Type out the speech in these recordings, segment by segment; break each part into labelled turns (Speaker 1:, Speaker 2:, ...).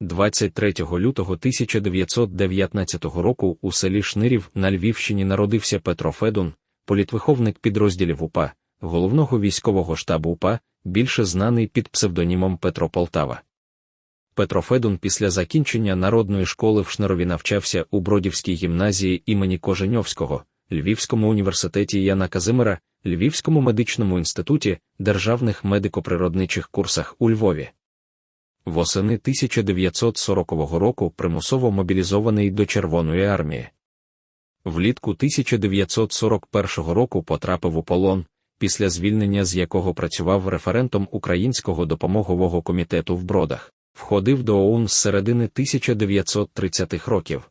Speaker 1: 23 лютого 1919 року у селі Шнирів на Львівщині народився Петро Федун, політвиховник підрозділів УПА, головного військового штабу УПА, більше знаний під псевдонімом Петро Полтава. Петро Федун після закінчення народної школи в Шнирові навчався у Бродівській гімназії імені Коженьовського, Львівському університеті Яна Казимира, Львівському медичному інституті, державних медико-природничих курсах у Львові. Восени 1940 року примусово мобілізований до Червоної армії. Влітку 1941 року потрапив у полон, після звільнення з якого працював референтом Українського допомогового комітету в Бродах, входив до ОУН з середини 1930-х років.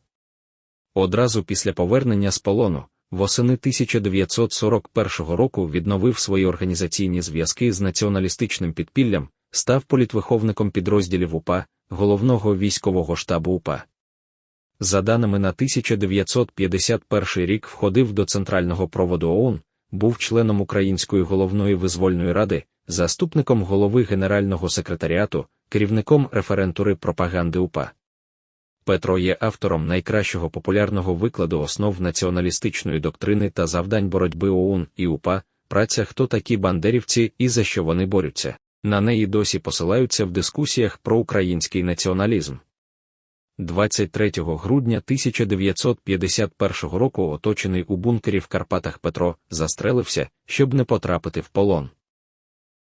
Speaker 1: Одразу після повернення з полону, восени 1941 року відновив свої організаційні зв'язки з націоналістичним підпіллям, став політвиховником підрозділів УПА, головного військового штабу УПА. За даними на 1951 рік входив до центрального проводу ООН, був членом Української головної визвольної ради, заступником голови Генерального секретаріату, керівником референтури пропаганди УПА. Петро є автором найкращого популярного викладу основ націоналістичної доктрини та завдань боротьби ОУН і УПА, праця хто такі бандерівці і за що вони борються. На неї досі посилаються в дискусіях про український націоналізм. 23 грудня 1951 року оточений у бункері в Карпатах Петро застрелився, щоб не потрапити в полон.